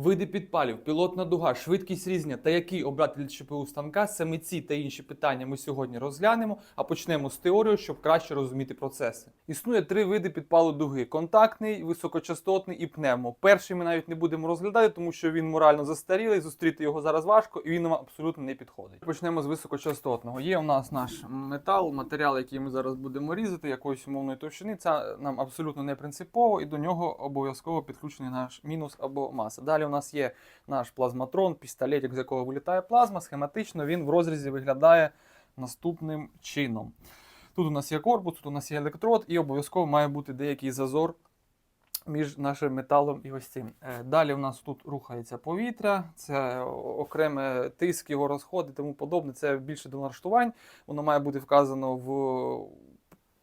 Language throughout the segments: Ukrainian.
Види підпалів, пілотна дуга, швидкість різня та який обрати для ЧПУ станка, саме ці та інші питання ми сьогодні розглянемо, а почнемо з теорії, щоб краще розуміти процеси. Існує три види підпалу дуги: контактний, високочастотний і пневмо. Перший ми навіть не будемо розглядати, тому що він морально застарілий, зустріти його зараз важко і він нам абсолютно не підходить. Почнемо з високочастотного. Є у нас наш метал, матеріал, який ми зараз будемо різати, якоїсь умовної товщини. Це нам абсолютно не принципово, і до нього обов'язково підключений наш мінус або маса. Далі у нас є наш плазматрон, пістолетик, з якого вилітає плазма. Схематично він в розрізі виглядає наступним чином. Тут у нас є корпус, тут у нас є електрод, і обов'язково має бути деякий зазор між нашим металом і ось цим. Е, Далі у нас тут рухається повітря, це окреме тиск, його розход і тому подобне. Це більше до налаштувань. Воно має бути вказано в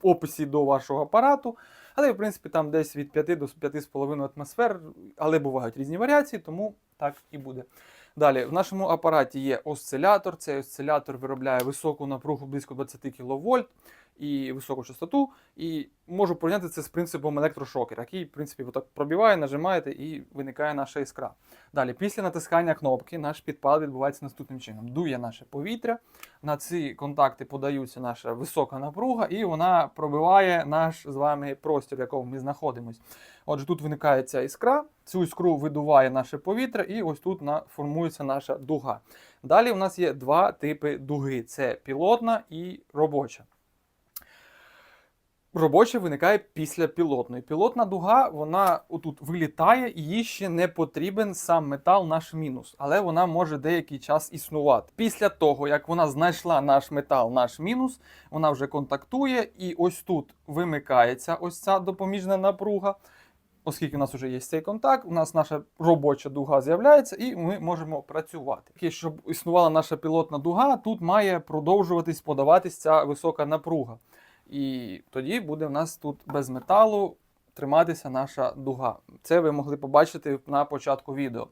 описі до вашого апарату. Але, в принципі, там десь від 5 до 5,5 атмосфер, але бувають різні варіації, тому так і буде. Далі, в нашому апараті є осцилятор. Цей осцилятор виробляє високу напругу близько 20 кВт і високу частоту. І можу порівняти це з принципом електрошокера, який, в принципі, отак пробиває, нажимаєте і виникає наша іскра. Далі, після натискання кнопки, наш підпал відбувається наступним чином. Дує наше повітря, на ці контакти подаються наша висока напруга, і вона пробиває наш з вами простір, в якому ми знаходимося. Отже, тут виникає ця іскра, цю іскру видуває наше повітря, і ось тут формується наша дуга. Далі у нас є два типи дуги: це пілотна і робоча. Робоча виникає після пілотної. Пілотна дуга, вона отут вилітає, і їй ще не потрібен сам метал, наш мінус, але вона може деякий час існувати. Після того, як вона знайшла наш метал, наш мінус, вона вже контактує, і ось тут вимикається ось ця допоміжна напруга. Оскільки у нас вже є цей контакт, у нас наша робоча дуга з'являється, і ми можемо працювати. І щоб існувала наша пілотна дуга, тут має продовжуватись подаватись ця висока напруга. І тоді буде в нас тут без металу триматися наша дуга. Це ви могли побачити на початку відео.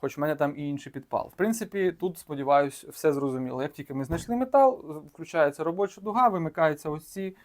Хоч в мене там і інший підпал. В принципі, тут, сподіваюсь, все зрозуміло. Як тільки ми знайшли метал, включається робоча дуга, вимикаються ось ці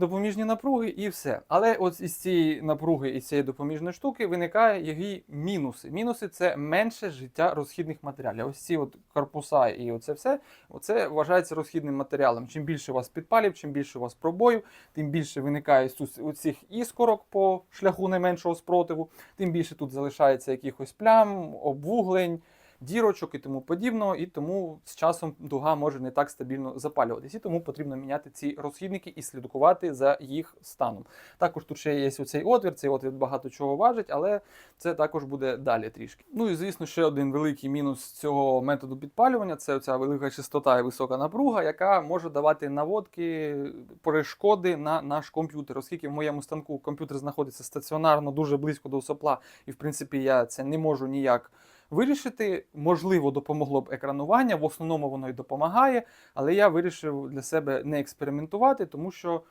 допоміжні напруги і все. Але от із цієї напруги і цієї допоміжної штуки виникає її мінуси. Мінуси це менше життя розхідних матеріалів. Ось ці от корпуса і оце все, оце вважається розхідним матеріалом. Чим більше у вас підпалів, чим більше у вас пробоїв, тим більше виникає цю- цих іскорок по шляху найменшого спротиву, тим більше тут залишається якихось плям, обвуглень. Дірочок і тому подібного, і тому з часом дуга може не так стабільно запалюватись. І тому потрібно міняти ці розхідники і слідкувати за їх станом. Також тут ще є оцей отвір, цей отвір багато чого важить, але це також буде далі трішки. Ну і звісно, ще один великий мінус цього методу підпалювання це оця велика частота і висока напруга, яка може давати наводки, перешкоди на наш комп'ютер. Оскільки в моєму станку комп'ютер знаходиться стаціонарно дуже близько до сопла, і в принципі я це не можу ніяк. Вирішити, можливо, допомогло б екранування, в основному воно і допомагає, але я вирішив для себе не експериментувати, тому що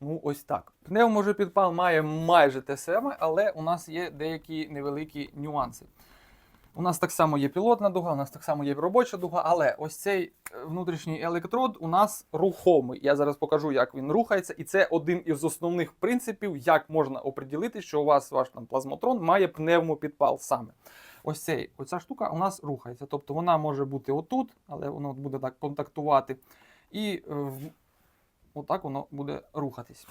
ну ось так. Пневможопідпал має майже те саме, але у нас є деякі невеликі нюанси. У нас так само є пілотна дуга, у нас так само є робоча дуга, але ось цей е, внутрішній електрод у нас рухомий. Я зараз покажу, як він рухається, і це один із основних принципів, як можна оприділити, що у вас ваш там плазмотрон має пневмопідпал саме. Ось цей, оця штука у нас рухається. Тобто вона може бути отут, але воно буде так контактувати. І е, отак воно буде рухатись.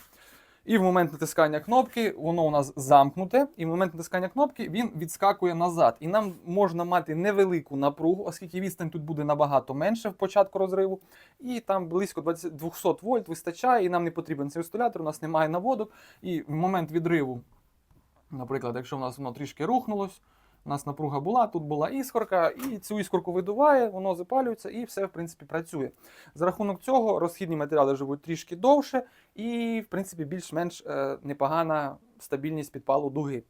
І в момент натискання кнопки воно у нас замкнуте, і в момент натискання кнопки він відскакує назад. І нам можна мати невелику напругу, оскільки відстань тут буде набагато менше в початку розриву. І там близько 20, 200 вольт вистачає, і нам не потрібен цей осцилятор, у нас немає наводок. І в момент відриву, наприклад, якщо в нас воно трішки рухнулось, у нас напруга була, тут була іскорка, і цю іскорку видуває, воно запалюється і все, в принципі, працює. За рахунок цього розхідні матеріали живуть трішки довше і, в принципі, більш-менш е, непогана стабільність підпалу дуги.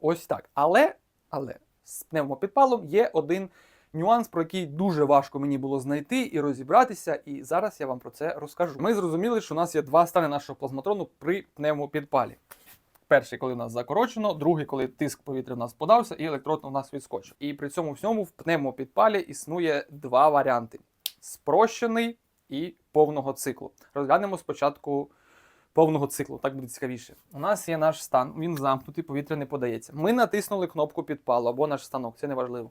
Ось так. Але, але з пневмопідпалом є один нюанс, про який дуже важко мені було знайти і розібратися, і зараз я вам про це розкажу. Ми зрозуміли, що у нас є два стани нашого плазматрону при пневмопідпалі. Перший, коли нас закорочено, другий, коли тиск повітря в нас подався, і електрод у нас відскочив. І при цьому всьому в пневмопідпалі існує два варіанти: спрощений і повного циклу. Розглянемо спочатку повного циклу. Так буде цікавіше. У нас є наш стан, він замкнутий, повітря не подається. Ми натиснули кнопку підпалу або наш станок, це не важливо.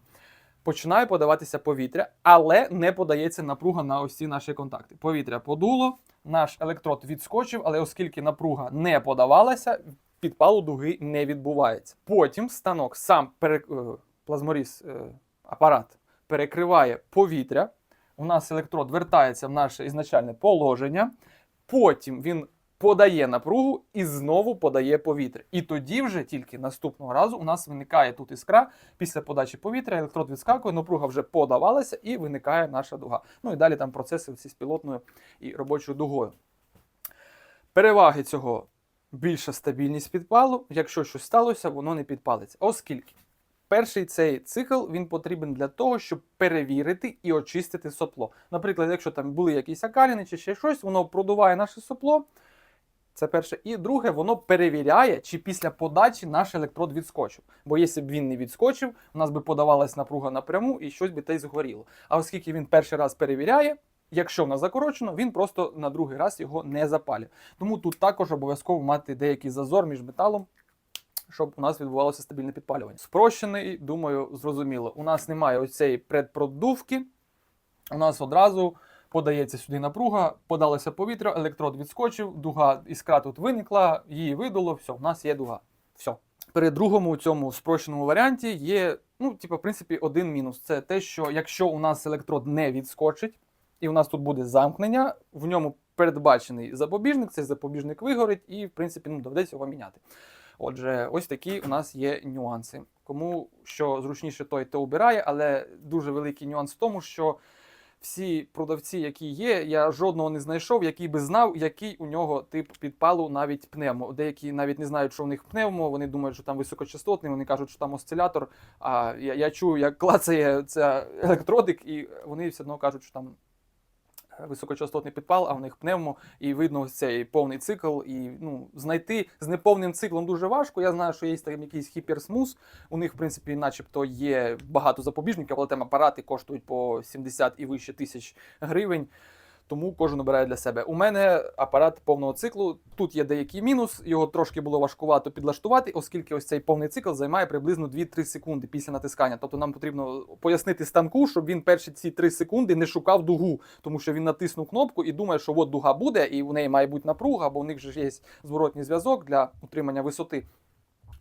Починає подаватися повітря, але не подається напруга на ось ці наші контакти. Повітря подуло, наш електрод відскочив, але оскільки напруга не подавалася, підпалу дуги не відбувається. Потім станок сам пере... е, плазморіз е, апарат перекриває повітря. У нас електрод вертається в наше ізначальне положення. Потім він подає напругу і знову подає повітря. І тоді вже тільки наступного разу у нас виникає тут іскра. Після подачі повітря електрод відскакує, напруга вже подавалася і виникає наша дуга. Ну і далі там процеси ці з пілотною і робочою дугою. Переваги цього більша стабільність підпалу. Якщо щось сталося, воно не підпалиться. Оскільки перший цей цикл він потрібен для того, щоб перевірити і очистити сопло. Наприклад, якщо там були якісь акаліни чи ще щось, воно продуває наше сопло. Це перше. І друге, воно перевіряє, чи після подачі наш електрод відскочив. Бо якщо б він не відскочив, у нас би подавалась напруга напряму і щось би те й згоріло. А оскільки він перший раз перевіряє, якщо в нас закорочено, він просто на другий раз його не запалює. Тому тут також обов'язково мати деякий зазор між металом. Щоб у нас відбувалося стабільне підпалювання. Спрощений, думаю, зрозуміло. У нас немає ось цієї предпродувки. У нас одразу подається сюди напруга, подалося повітря, електрод відскочив, дуга іскра тут виникла, її видало, все, у нас є дуга. Все. При другому цьому спрощеному варіанті є, ну, типу, в принципі, один мінус. Це те, що якщо у нас електрод не відскочить, і у нас тут буде замкнення, в ньому передбачений запобіжник, цей запобіжник вигорить, і, в принципі, ну, доведеться його міняти. Отже, ось такі у нас є нюанси. Кому що зручніше, той те обирає, але дуже великий нюанс в тому, що всі продавці, які є, я жодного не знайшов, який би знав, який у нього тип підпалу навіть пневмо. Деякі навіть не знають, що у них пневмо, вони думають, що там високочастотний, вони кажуть, що там осцилятор. А я, я чую, як клацає це електродик, і вони все одно кажуть, що там високочастотний підпал, а в них пневмо, і видно цей повний цикл. І ну, знайти з неповним циклом дуже важко. Я знаю, що є там якийсь хіперсмус. У них, в принципі, начебто є багато запобіжників, але там апарати коштують по 70 і вище тисяч гривень. Тому кожен обирає для себе. У мене апарат повного циклу. Тут є деякий мінус, його трошки було важкувато підлаштувати, оскільки ось цей повний цикл займає приблизно 2-3 секунди після натискання. Тобто нам потрібно пояснити станку, щоб він перші ці 3 секунди не шукав дугу, тому що він натиснув кнопку і думає, що от дуга буде, і у неї має бути напруга, бо у них же ж є зворотній зв'язок для утримання висоти.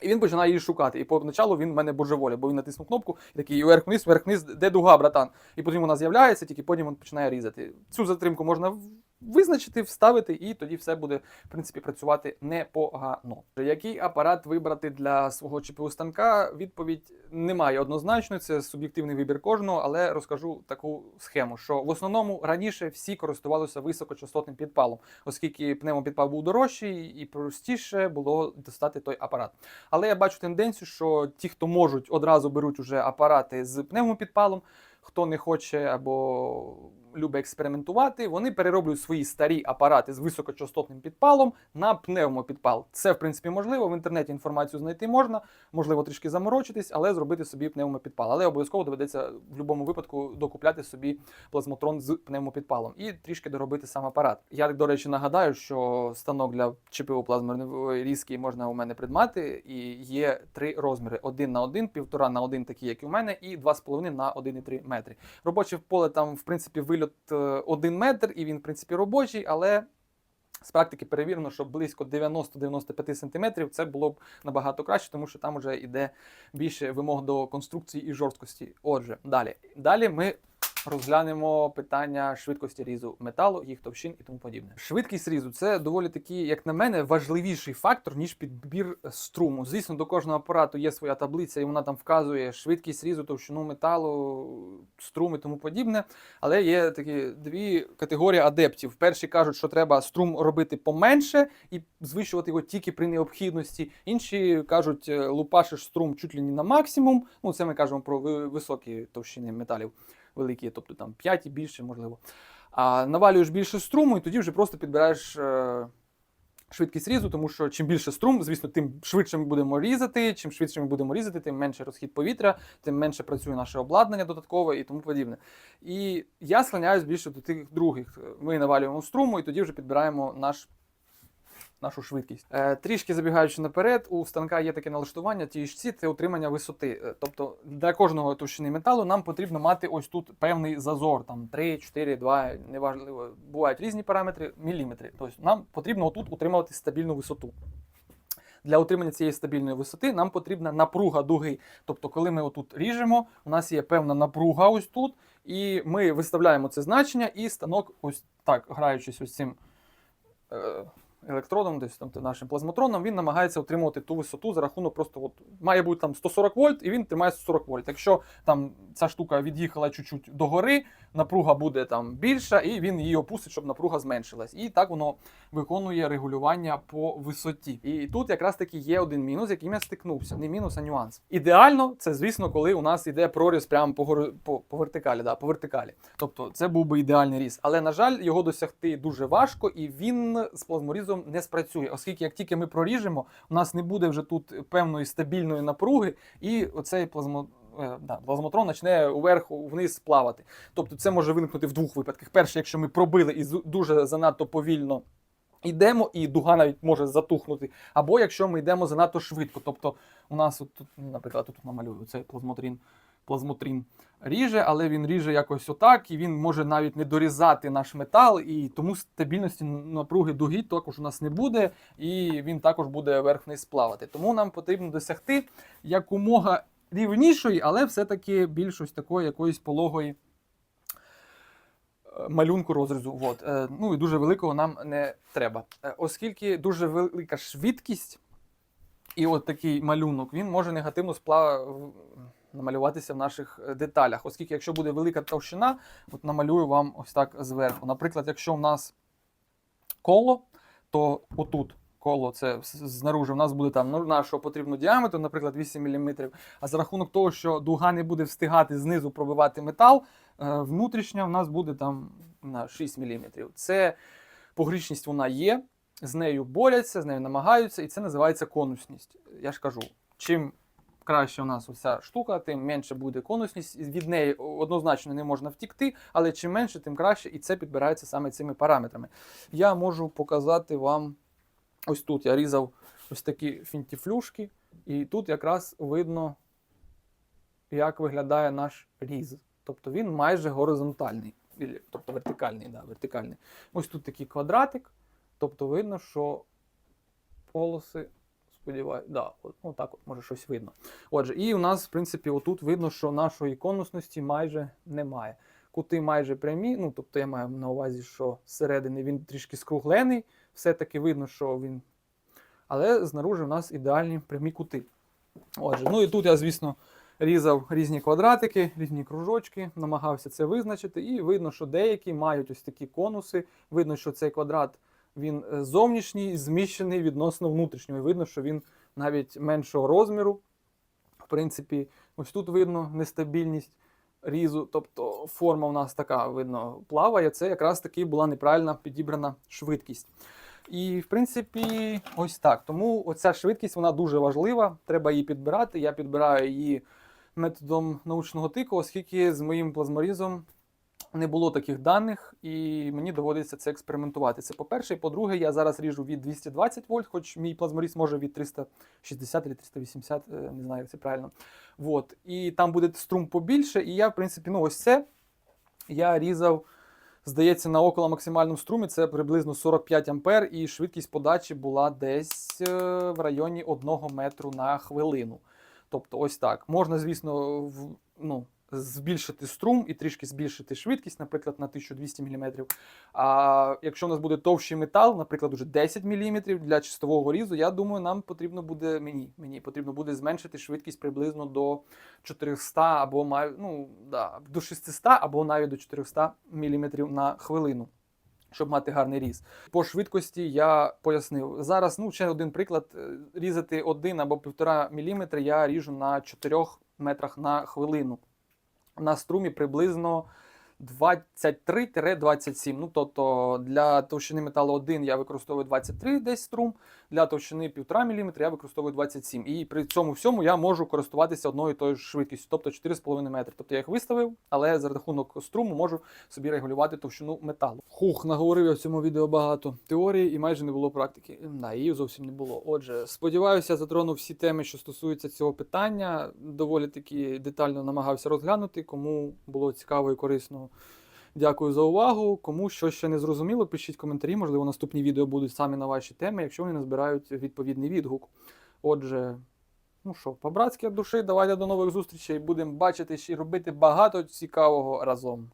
І він починає її шукати. І поначалу він мене божеволі, бо він натиснув кнопку і такий вверх-вниз, вверх-вниз, де дуга, братан. І потім вона з'являється, тільки потім він починає різати. Цю затримку можна визначити, вставити, і тоді все буде, в принципі, працювати непогано. Який апарат вибрати для свого ЧПУ станка? Відповідь немає однозначної, це суб'єктивний вибір кожного, але розкажу таку схему, що в основному раніше всі користувалися високочастотним підпалом, оскільки пневмопідпал був дорожчий і простіше було достати той апарат. Але я бачу тенденцію, що ті, хто можуть, одразу беруть уже апарати з пневмопідпалом. Хто не хоче або любить експериментувати, вони перероблюють свої старі апарати з високочастотним підпалом на пневмопідпал. Це, в принципі, можливо. В інтернеті інформацію знайти можна, можливо, трішки заморочитись, але зробити собі пневмопідпал. Але обов'язково доведеться в будь-якому випадку докупляти собі плазмотрон з пневмопідпалом і трішки доробити сам апарат. Я, до речі, нагадаю, що станок для ЧПУ плазмової різки можна у мене придбати, і є три розміри: один на один, півтора на один, такі як і у мене, і 2,5 на 1,3 метри. Робоче поле там, в принципі, вильот 1 метр, і він, в принципі, робочий, але. З практики перевірено, що близько 90-95 см це було б набагато краще, тому що там вже йде більше вимог до конструкції і жорсткості. Отже, далі. Далі ми розглянемо питання швидкості різу металу, їх товщин і тому подібне. Швидкість різу це доволі таки, як на мене, важливіший фактор, ніж підбір струму. Звісно, до кожного апарату є своя таблиця, і вона там вказує швидкість різу, товщину металу, струм і тому подібне. Але є такі дві категорії адептів. Перші кажуть, що треба струм робити поменше і звищувати його тільки при необхідності. Інші кажуть, е, лупашиш струм чуть ли не на максимум. Ну, це ми кажемо про високі товщини металів, великі, тобто там 5 і більше, можливо. А навалюєш більше струму, і тоді вже просто підбираєш. е, Швидкість різу, тому що чим більше струм, звісно, тим швидше ми будемо різати. Чим швидше ми будемо різати, тим менше розхід повітря, тим менше працює наше обладнання додаткове і тому подібне. І я склоняюсь більше до тих других. Ми навалюємо струму і тоді вже підбираємо наш нашу швидкість. Е, трішки забігаючи наперед, у станка є таке налаштування THC, це утримання висоти. Е, Тобто для кожного товщини металу нам потрібно мати ось тут певний зазор, там 3, 4, 2, неважливо, бувають різні параметри, міліметри. Тобто нам потрібно отут утримувати стабільну висоту. Для утримання цієї стабільної висоти нам потрібна напруга дуги. Тобто, коли ми отут ріжемо, у нас є певна напруга ось тут, і ми виставляємо це значення, і станок, ось так, граючись ось цим е, електродом, десь там нашим плазмотроном, він намагається отримувати ту висоту за рахунок просто от, має бути там 140 вольт, і він тримає 140 вольт. Якщо там ця штука від'їхала чуть-чуть догори, напруга буде там більша, і він її опустить, щоб напруга зменшилась. І так воно виконує регулювання по висоті. І тут якраз таки є один мінус, яким я стикнувся. Не мінус, а нюанс. Ідеально, це звісно, коли у нас іде проріз прямо по, гори- по, по вертикалі. Да, по вертикалі. Тобто це був би ідеальний різ. Але на жаль, його досягти дуже важко, і він з плазморізом не спрацює, оскільки як тільки ми проріжемо, у нас не буде вже тут певної стабільної напруги, і оцей плазмо. е, Да, плазмотрон почне вверх вниз плавати. Тобто це може виникнути в двох випадках. Перше, якщо ми пробили і дуже занадто повільно йдемо, і дуга навіть може затухнути. Або якщо ми йдемо занадто швидко. Тобто у нас от тут, наприклад, тут намалюю цей плазмотрін, плазмотрін ріже, але він ріже якось отак, і він може навіть не дорізати наш метал, і тому стабільності напруги дуги також у нас не буде, і він також буде вверх-вниз плавати. Тому нам потрібно досягти якомога рівнішої, але все-таки більш ось такої якоїсь пологої е, малюнку розрізу. Вот. Е, Ну і дуже великого нам не треба. Е, Оскільки дуже велика швидкість і от такий малюнок, він може негативно спла... намалюватися в наших е, деталях. Оскільки, якщо буде велика товщина, от намалюю вам ось так зверху. Наприклад, якщо в нас коло, то отут. Коло це знаружи у нас буде там ну, нашого потрібного діаметру, наприклад, 8 мм. А за рахунок того, що дуга не буде встигати знизу пробивати метал, е, внутрішня в нас буде там на 6 мм. Це погрішність вона є, з нею борються, з нею намагаються, і це називається конусність. Я ж кажу, чим краще у нас оця штука, тим менше буде конусність. Від неї однозначно не можна втікти, але чим менше, тим краще, і це підбирається саме цими параметрами. Я можу показати вам ось тут. Я різав ось такі фінтіфлюшки, і тут якраз видно, як виглядає наш різ. Тобто він майже горизонтальний, тобто вертикальний. Да, вертикальний. Ось тут такий квадратик. Тобто видно, що полоси, сподіваюся, да, ну, так от може щось видно. Отже, і у нас, в принципі, отут видно, що нашої конусності майже немає. Кути майже прямі, ну тобто я маю на увазі, що зсередини він трішки скруглений, все-таки видно, що він. Але знаружи у нас ідеальні прямі кути. Отже, ну і тут я, звісно, різав різні квадратики, різні кружочки, намагався це визначити, і видно, що деякі мають ось такі конуси. Видно, що цей квадрат він е, зовнішній, зміщений відносно внутрішнього. Видно, що він навіть меншого розміру. В принципі, ось тут видно нестабільність різу, тобто форма у нас така, видно, плаває. Це якраз таки була неправильно підібрана швидкість. І, в принципі, ось так. Тому оця швидкість вона дуже важлива. Треба її підбирати. Я підбираю її методом научного тику, оскільки з моїм плазморізом не було таких даних, і мені доводиться це експериментувати. Це по-перше. І по-друге, я зараз ріжу від 220 вольт, хоч мій плазморіз може від 360 чи 380, е, не знаю, як це правильно. Вот. І там буде струм побільше. І я, в принципі, ну ось це я різав. Здається, на около максимальному струмі це приблизно 45 ампер, і швидкість подачі була десь е, в районі 1 метру на хвилину. Тобто, ось так. Можна, звісно, в, ну, збільшити струм і трішки збільшити швидкість, наприклад, на 1200 мм. А якщо у нас буде товщий метал, наприклад, уже 10 мм для чистового різу, я думаю, нам потрібно буде мені, мені потрібно буде зменшити швидкість приблизно до 400 або ну, да, до 600 або навіть до 400 мм на хвилину. Щоб мати гарний різ. По швидкості я пояснив. Зараз, ну, ще один приклад: е, різати 1 або 1,5 мм я ріжу на 4 метрах на хвилину. На струмі приблизно 23-27. Ну, тобто для товщини металу 1 я використовую 23 десь струм, для товщини 1,5 мм я використовую 27. І при цьому всьому я можу користуватися одною і тою ж швидкістю, тобто 4,5 метри. Тобто я їх виставив, але за рахунок струму можу собі регулювати товщину металу. Хух, наговорив я в цьому відео багато теорії і майже не було практики. Да, її зовсім не було. Отже, сподіваюся, затронув всі теми, що стосуються цього питання. Доволі таки детально намагався розглянути. Кому було цікаво і корисно. Дякую за увагу. Кому що ще не зрозуміло, пишіть коментарі. Можливо, наступні відео будуть саме на ваші теми, якщо вони назбирають відповідний відгук. Отже, ну що, по-братськи душі, давайте до нових зустрічей. Будемо бачити і робити багато цікавого разом.